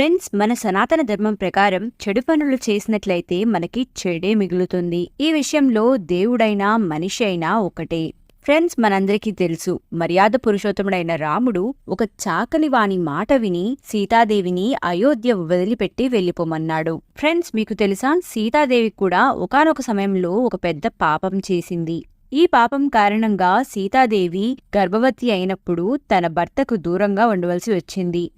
Friends మన సనాతన ధర్మం ప్రకారం చెడు పనులు చేసినట్లయితే మనకి చెడే మిగులుతుంది. ఈ విషయంలో దేవుడైనా మనిషి అయినా ఒకటే. ఫ్రెండ్స్ మనందరికీ తెలుసు మర్యాద పురుషోత్తముడైన రాముడు ఒక చాకలి వాని మాట విని సీతాదేవిని అయోధ్య వదిలిపెట్టి వెళ్ళిపోమన్నాడు ఫ్రెండ్స్ మీకు తెలుసా? సీతాదేవి కూడా ఒకానొక సమయంలో ఒక పెద్ద పాపం చేసింది. ఈ పాపం కారణంగా సీతాదేవి గర్భవతి అయినప్పుడు తన భర్తకు దూరంగా ఉండవలసి వచ్చింది.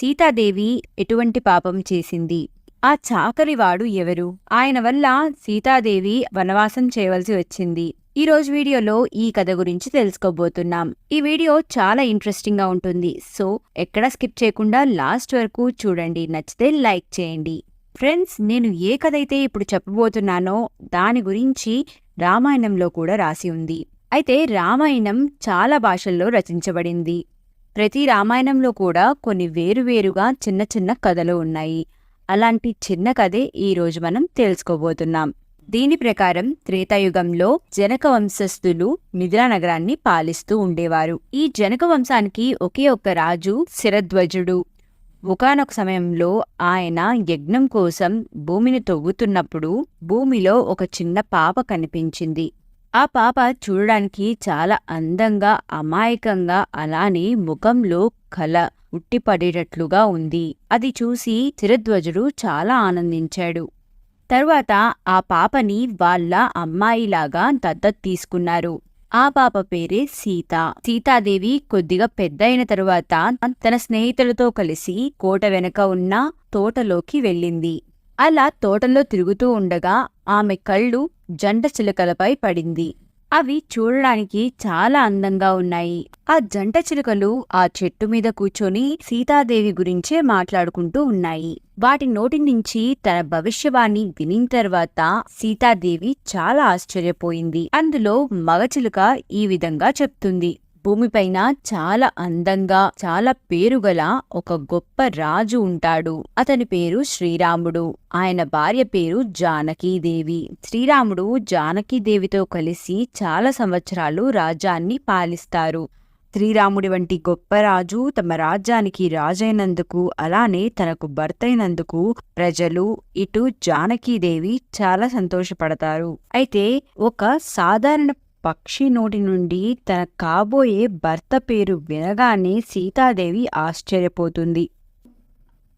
సీతాదేవి ఎటువంటి పాపం చేసింది? ఆ చాకరివాడు ఎవరు? ఆయన వల్ల సీతాదేవి వనవాసం చేయవలసి వచ్చింది. ఈ రోజు వీడియోలో ఈ కథ గురించి తెలుసుకోబోతున్నాం. ఈ వీడియో చాలా ఇంట్రెస్టింగ్గా ఉంటుంది. సో ఎక్కడ స్కిప్ చేయకుండా లాస్ట్ వరకు చూడండి. నచ్చితే లైక్ చేయండి. ఫ్రెండ్స్ నేను ఏ కథ అయితే ఇప్పుడు చెప్పబోతున్నానో దాని గురించి రామాయణంలో కూడా రాసి ఉంది. అయితే రామాయణం చాలా భాషల్లో రచించబడింది. ప్రతి రామాయణంలో కూడా కొన్ని వేరువేరుగా చిన్న చిన్న కథలు ఉన్నాయి. అలాంటి చిన్న కథే ఈ రోజు మనం తెలుసుకోబోతున్నాం. దీని ప్రకారం త్రేతాయుగంలో జనక వంశస్థులు మిథిలా నగరాన్ని పాలిస్తూ ఉండేవారు. ఈ జనక వంశానికి ఒకే ఒక్క రాజు శిరధ్వజుడు ఒకనొక సమయంలో ఆయన యజ్ఞం కోసం భూమిని తవ్వుతున్నప్పుడు భూమిలో ఒక చిన్న పాప కనిపించింది. ఆ పాప చూడడానికి చాలా అందంగా అమాయకంగా అలానే ముఖంలో కల ఉట్టిపడేటట్లుగా ఉంది. అది చూసి చిరధ్వజుడు చాలా ఆనందించాడు. తరువాత ఆ పాపని వాళ్ళ అమ్మాయిలాగా దత్తత తీసుకున్నారు. ఆ పాప పేరే సీత. సీతాదేవి కొద్దిగా పెద్దయిన తరువాత తన స్నేహితులతో కలిసి కోట వెనక ఉన్న తోటలోకి వెళ్ళింది. అలా తోటలో తిరుగుతూ ఉండగా ఆమె కళ్ళు జంట చిలుకలపై పడింది. అవి చూడడానికి చాలా అందంగా ఉన్నాయి. ఆ జంట చిలుకలు ఆ చెట్టు మీద కూర్చొని సీతాదేవి గురించే మాట్లాడుకుంటూ ఉన్నాయి. వాటి నోటి నుంచి తన భవిష్యవాణి వినిన తర్వాత సీతాదేవి చాలా ఆశ్చర్యపోయింది. అందులో మగచిలుక ఈ విధంగా చెప్తుంది. భూమిపైన చాలా అందంగా చాలా పేరుగల ఒక గొప్ప రాజు ఉంటాడు. అతని పేరు శ్రీరాముడు. ఆయన భార్య పేరు జానకీదేవి. శ్రీరాముడు జానకీదేవితో కలిసి చాలా సంవత్సరాలు రాజ్యాన్ని పాలిస్తారు. శ్రీరాముడి వంటి గొప్ప రాజు తమ రాజ్యానికి రాజైనందుకు అలానే తనకు భర్తైనందుకు ప్రజలు ఇటు జానకీదేవి చాలా సంతోషపడతారు. అయితే ఒక సాధారణ పక్షి నోటి నుండి తన కాబోయే భర్త పేరు వినగానే సీతాదేవి ఆశ్చర్యపోతుంది.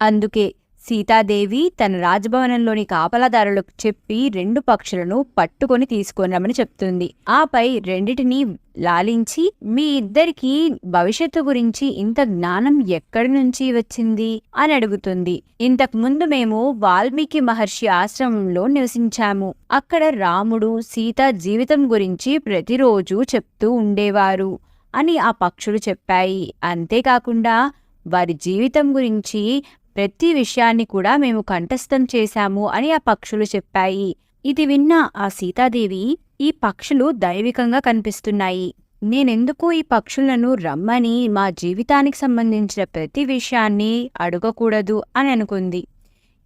అందుకే సీతాదేవి తన రాజభవనంలోని కాపలాదారులకు చెప్పి రెండు పక్షులను పట్టుకొని తీసుకొని రమ్మని చెప్తుంది. ఆపై రెండిటిని లాలించి మీ ఇద్దరికి భవిష్యత్తు గురించి ఇంత జ్ఞానం ఎక్కడి నుంచి వచ్చింది? అని అడుగుతుంది. ఇంతకు ముందు మేము వాల్మీకి మహర్షి ఆశ్రమంలో నివసించాము. అక్కడ రాముడు సీత జీవితం గురించి ప్రతిరోజు చెప్తూ ఉండేవారు అని ఆ పక్షులు చెప్పాయి. అంతేకాకుండా వారి జీవితం గురించి ప్రతి విషయాన్ని కూడా మేము కంఠస్థం చేశాము అని ఆ పక్షులు చెప్పాయి. ఇది విన్న ఆ సీతాదేవి ఈ పక్షులు దైవికంగా కనిపిస్తున్నాయి. నేనెందుకు ఈ పక్షులను రమ్మని మా జీవితానికి సంబంధించిన ప్రతి విషయాన్ని అడగకూడదు అని అనుకుంది.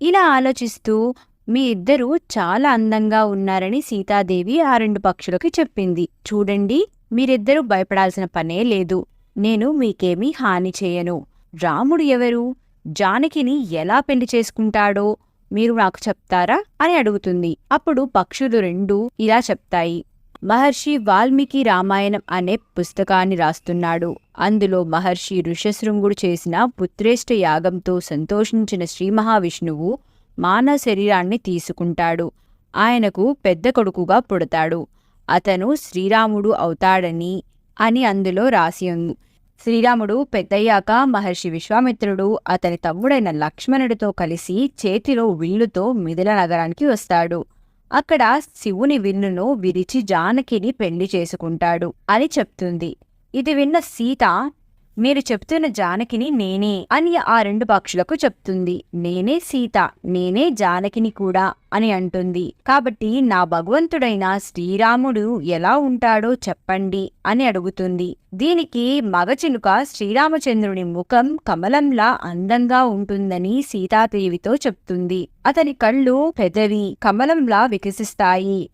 ఇలా ఆలోచిస్తూ మీ ఇద్దరూ చాలా అందంగా ఉన్నారని సీతాదేవి ఆ రెండు పక్షులకి చెప్పింది. చూడండి మీరిద్దరూ భయపడాల్సిన పనే లేదు. నేను మీకేమీ హాని చేయను. రాముడు ఎవరు? జానకిని ఎలా పెళ్ళి చేసుకుంటాడో మీరు నాకు చెప్తారా అని అడుగుతుంది. అప్పుడు పక్షులు రెండు ఇలా చెప్తాయి. మహర్షి వాల్మీకి రామాయణం అనే పుస్తకాన్ని రాస్తున్నాడు. అందులో మహర్షి ఋషశృంగుడు చేసిన పుత్రేష్ట యాగంతో సంతోషించిన శ్రీ మహావిష్ణువు మానవ శరీరాన్ని తీసుకుంటాడు. ఆయనకు పెద్ద కొడుకుగా పుడతాడు. అతను శ్రీరాముడు అవుతాడని అని అందులో రాసి ఉంది. శ్రీరాముడు పెద్దయ్యాక మహర్షి విశ్వామిత్రుడు అతని తమ్ముడైన లక్ష్మణుడితో కలిసి చేతిలో విల్లుతో మిథిల నగరానికి వస్తాడు. అక్కడ శివుని విల్లును విరిచి జానకిని పెళ్ళి చేసుకుంటాడు అని చెప్తుంది. ఇది విన్న సీత మీరు చెప్తున్న జానకిని నేనే అని ఆ రెండు పక్షులకు చెప్తుంది. నేనే సీత నేనే జానకిని కూడా అని అంటుంది. కాబట్టి నా భగవంతుడైన శ్రీరాముడు ఎలా ఉంటాడో చెప్పండి అని అడుగుతుంది. దీనికి మగచిలుక శ్రీరామచంద్రుని ముఖం కమలంలా అందంగా ఉంటుందని సీతాదేవితో చెప్తుంది. అతని కళ్ళు పెదవి కమలంలా వికసిస్తాయి.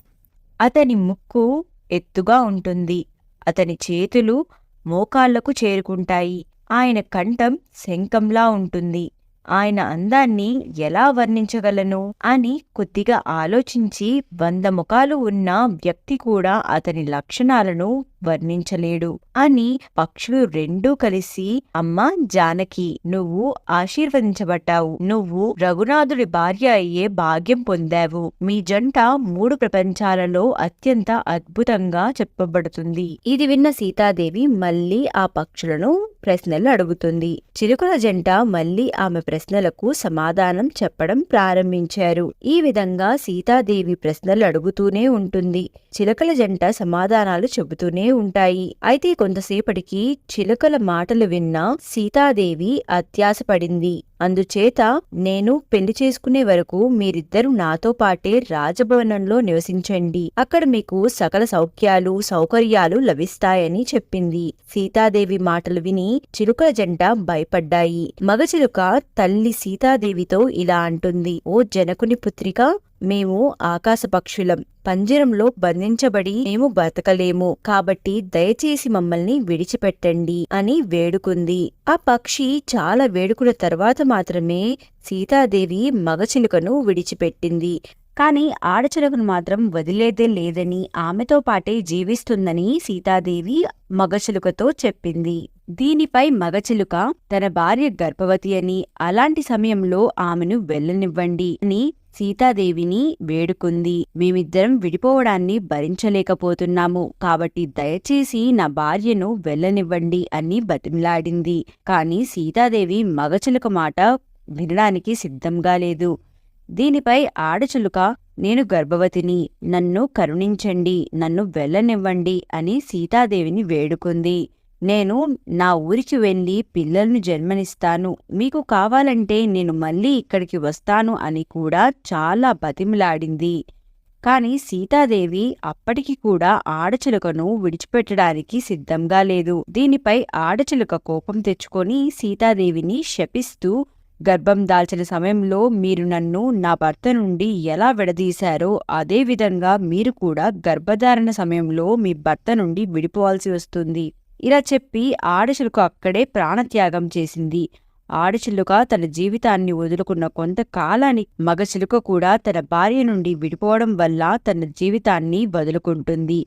అతని ముక్కు ఎత్తుగా ఉంటుంది. అతని చేతులు మోకాళ్ళకు చేరుకుంటాయి. ఆయన కంఠం శంఖంలా ఉంటుంది. ఆయన అందాన్ని ఎలా వర్ణించగలను అని కొద్దిగా ఆలోచించి వంద ముఖాలు ఉన్న వ్యక్తి కూడా అతని లక్షణాలను వర్ణించలేడు. అని పక్షులు రెండూ కలిసి అమ్మా జానకి నువ్వు ఆశీర్వదించబడ్డావు. నువ్వు రఘునాథుడి భార్య అయ్యే భాగ్యం పొందావు. మీ జంట మూడు ప్రపంచాలలో అత్యంత అద్భుతంగా చెప్పబడుతుంది. ఇది విన్న సీతాదేవి మళ్ళీ ఆ పక్షులను ప్రశ్నలు అడుగుతుంది. చిలుకల జంట మళ్ళీ ఆమె ప్రశ్నలకు సమాధానం చెప్పడం ప్రారంభించారు. ఈ విధంగా సీతాదేవి ప్రశ్నలు అడుగుతూనే ఉంటుంది. చిలకల జంట సమాధానాలు చెబుతూనే ఉంటాయి. అయితే కొంతసేపటికి చిలుకల మాటలు విన్న సీతాదేవి అత్యాశపడింది అందుచేత నేను పెళ్ళి చేసుకునే వరకు మీరిద్దరూ నాతో పాటే రాజభవనంలో నివసించండి. అక్కడ మీకు సకల సౌఖ్యాలు సౌకర్యాలు లభిస్తాయని చెప్పింది. సీతాదేవి మాటలు విని చిలుకల జంట భయపడ్డాయి. మగ చిలుక తల్లి సీతాదేవితో ఇలా అంటుంది ఓ జనకుని పుత్రిక మేము ఆకాశ పక్షులం పంజరంలో బంధించబడి మేము బతకలేము కాబట్టి దయచేసి మమ్మల్ని విడిచిపెట్టండి అని వేడుకుంది. ఆ పక్షి చాలా వేడుకున్న తర్వాత మాత్రమే సీతాదేవి మగచిలుకను విడిచిపెట్టింది. కాని ఆడచిలుకను మాత్రం వదిలేదే లేదని ఆమెతో పాటే జీవిస్తుందని సీతాదేవి మగచిలుకతో చెప్పింది. దీనిపై మగచిలుక తన భార్య గర్భవతి అని అలాంటి సమయంలో ఆమెను వెళ్ళనివ్వండి అని సీతాదేవిని వేడుకుంది. మేమిద్దరం విడిపోవడాన్ని భరించలేకపోతున్నాము. కాబట్టి దయచేసి నా భార్యను వెళ్ళనివ్వండి అని బతిమిలాడింది. కాని సీతాదేవి మగచిలుక మాట వినడానికి సిద్ధంగా లేదు. దీనిపై ఆడచిలుక నేను గర్భవతిని నన్ను కరుణించండి నన్ను వెళ్ళనివ్వండి అని సీతాదేవిని వేడుకుంది. నేను నా ఊరికి వెళ్ళి పిల్లలను జన్మనిస్తాను. మీకు కావాలంటే నేను మళ్ళీ ఇక్కడికి వస్తాను అని కూడా చాలా బతిమిలాడింది. కాని సీతాదేవి అప్పటికి కూడా ఆడచిలుకను విడిచిపెట్టడానికి సిద్ధంగా లేదు. దీనిపై ఆడచిలుక కోపం తెచ్చుకొని సీతాదేవిని శపిస్తూ గర్భం దాల్చిన సమయంలో మీరు నన్ను నా భర్త నుండి ఎలా విడదీశారో అదేవిధంగా మీరు కూడా గర్భధారణ సమయంలో మీ భర్త నుండి విడిపోవాల్సి వస్తుంది. ఇలా చెప్పి ఆడచిలుక అక్కడే ప్రాణత్యాగం చేసింది. ఆడచిలుక తన జీవితాన్ని వదులుకున్న కొంతకాలానికి మగచిలుక కూడా తన భార్య నుండి విడిపోవడం వల్ల తన జీవితాన్ని వదులుకుంటుంది.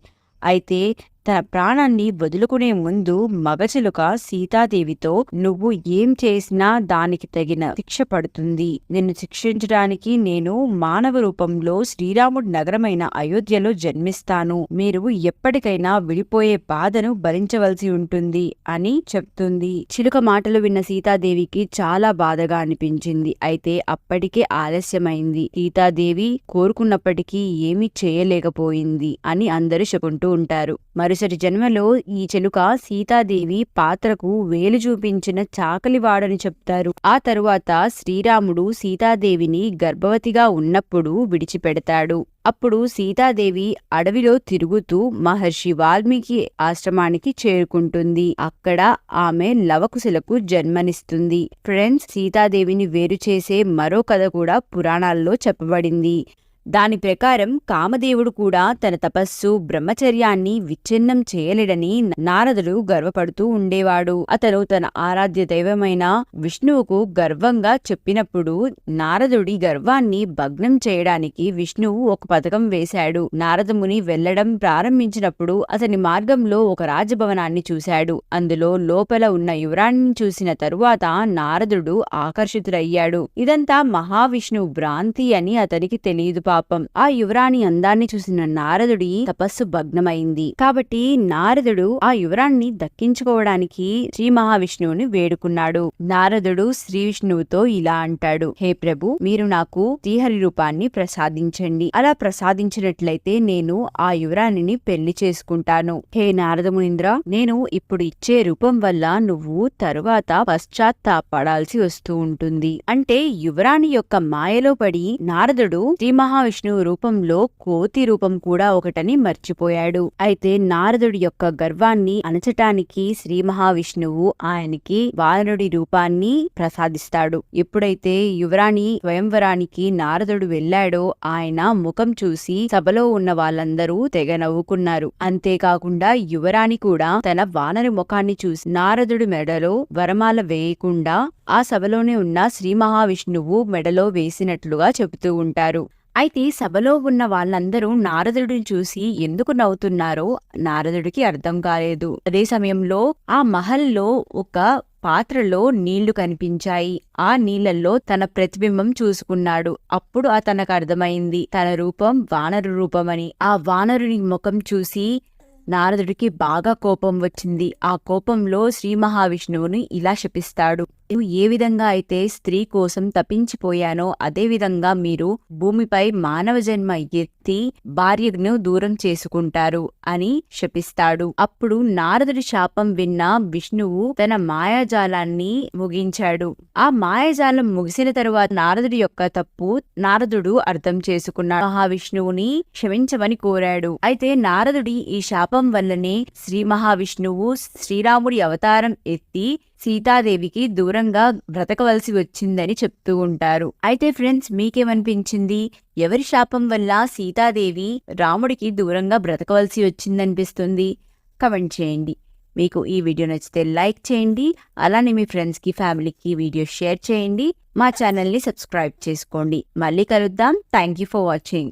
అయితే తన ప్రాణాన్ని వదులుకునే ముందు మగచిలుక సీతాదేవితో నువ్వు ఏం చేసినా దానికి తగిన శిక్ష పడుతుంది. నిన్ను శిక్షించడానికి నేను మానవ రూపంలో శ్రీరాముడి నగరమైన అయోధ్యలో జన్మిస్తాను. మీరు ఎప్పటికైనా విడిపోయే బాధను భరించవలసి ఉంటుంది అని చెప్తుంది. చిలుక మాటలు విన్న సీతాదేవికి చాలా బాధగా అనిపించింది. అయితే అప్పటికే ఆలస్యమైంది. సీతాదేవి కోరుకున్నప్పటికీ ఏమీ చేయలేకపోయింది అని అందరూ చెప్పుకుంటూ ఉంటారు. మరుసటి జన్మలో ఈ చెలుక సీతాదేవి పాత్రకు వేలు చూపించిన చాకలివాడని చెప్తారు. ఆ తరువాత శ్రీరాముడు సీతాదేవిని గర్భవతిగా ఉన్నప్పుడు విడిచిపెడతాడు. అప్పుడు సీతాదేవి అడవిలో తిరుగుతూ మహర్షి వాల్మీకి ఆశ్రమానికి చేరుకుంటుంది. అక్కడ ఆమె లవకుశలకు జన్మనిస్తుంది. ఫ్రెండ్స్ సీతాదేవిని వేరు చేసే మరో కథ కూడా పురాణాల్లో చెప్పబడింది. దాని ప్రకారం కామదేవుడు కూడా తన తపస్సు బ్రహ్మచర్యాన్ని విచ్ఛిన్నం చేయలేడని నారదుడు గర్వపడుతూ ఉండేవాడు. అతను తన ఆరాధ్య దైవమైన విష్ణువుకు గర్వంగా చెప్పినప్పుడు నారదుడి గర్వాన్ని భగ్నం చేయడానికి విష్ణువు ఒక పథకం వేశాడు. నారదముని వెళ్ళడం ప్రారంభించినప్పుడు అతని మార్గంలో ఒక రాజభవనాన్ని చూశాడు. అందులో లోపల ఉన్న యువరాణిని చూసిన తరువాత నారదుడు ఆకర్షితుడయ్యాడు. ఇదంతా మహావిష్ణువు భ్రాంతి అని అతనికి తెలియదు పాపం. ఆ యువరాణి అందాన్ని చూసిన నారదుడి తపస్సు భగ్నమైంది. కాబట్టి నారదుడు ఆ యువరాణ్ణి దక్కించుకోవడానికి శ్రీ మహావిష్ణువుని వేడుకున్నాడు. నారదుడు శ్రీ విష్ణువుతో ఇలా అంటాడు హే ప్రభు మీరు నాకు శ్రీహరి రూపాన్ని ప్రసాదించండి. అలా ప్రసాదించినట్లయితే నేను ఆ యువరాణిని పెళ్ళి చేసుకుంటాను. హే నారదమునింద్ర నేను ఇప్పుడు ఇచ్చే రూపం వల్ల నువ్వు తరువాత పశ్చాత్తాపడాల్సి వస్తూ ఉంటుంది. అంటే యువరాణి యొక్క మాయలో పడి నారదుడు శ్రీ మహా మహావిష్ణువు రూపంలో కోతి రూపం కూడా ఒకటని మర్చిపోయాడు. అయితే నారదుడి యొక్క గర్వాన్ని అణచటానికి శ్రీ మహావిష్ణువు ఆయనకి వానరుడి రూపాన్ని ప్రసాదిస్తాడు. ఎప్పుడైతే యువరాణి స్వయంవరానికి నారదుడు వెళ్ళాడో ఆయన ముఖం చూసి సభలో ఉన్న వాళ్ళందరూ తెగ నవ్వుకున్నారు. అంతేకాకుండా యువరాణి కూడా తన వానరి ముఖాన్ని చూసి నారదుడి మెడలో వరమాల వేయకుండా ఆ సభలోనే ఉన్న శ్రీ మహావిష్ణువు మెడలో వేసినట్లుగా చెబుతూ ఉంటారు. అయితే సభలో ఉన్న వాళ్ళందరూ నారదుడిని చూసి ఎందుకు నవ్వుతున్నారో నారదుడికి అర్థం కాలేదు. అదే సమయంలో ఆ మహల్లో ఒక పాత్రలో నీళ్ళు కనిపించాయి. ఆ నీళ్ళలో తన ప్రతిబింబం చూసుకున్నాడు. అప్పుడు అతనకు అర్థమైంది తన రూపం వానరు రూపమని. ఆ వానరుని ముఖం చూసి నారదుడికి బాగా కోపం వచ్చింది. ఆ కోపంలో శ్రీ మహావిష్ణువుని ఇలా శపిస్తాడు. "నేను ఏ విధంగా అయితే స్త్రీ కోసం తప్పించిపోయానో అదే విధంగా మీరు భూమిపై మానవ జన్మ ఎత్తి భార్యను దూరం చేసుకుంటారు అని శపిస్తాడు. అప్పుడు నారదుడి శాపం విన్న విష్ణువు తన మాయాజాలాన్ని ముగించాడు. ఆ మాయాజాలం ముగిసిన తరువాత నారదుడి యొక్క తప్పు నారదుడు అర్థం చేసుకున్నాడు. మహావిష్ణువుని క్షమించమని కోరాడు. అయితే నారదుడి ఈ శాపం వల్లనే శ్రీ మహావిష్ణువు శ్రీరాముడి అవతారం ఎత్తి సీతాదేవికి దూరంగా బ్రతకవలసి వచ్చిందని చెప్తూ ఉంటారు. అయితే ఫ్రెండ్స్ మీకేమనిపించింది? ఎవరి శాపం వల్ల సీతాదేవి రాముడికి దూరంగా బ్రతకవలసి వచ్చిందనిపిస్తుంది? కమెంట్ చేయండి. మీకు ఈ వీడియో నచ్చితే లైక్ చేయండి. అలానే మీ ఫ్రెండ్స్కి ఫ్యామిలీకి వీడియో షేర్ చేయండి. మా ఛానల్ని సబ్స్క్రైబ్ చేసుకోండి. మళ్ళీ కలుద్దాం. Thank you for watching.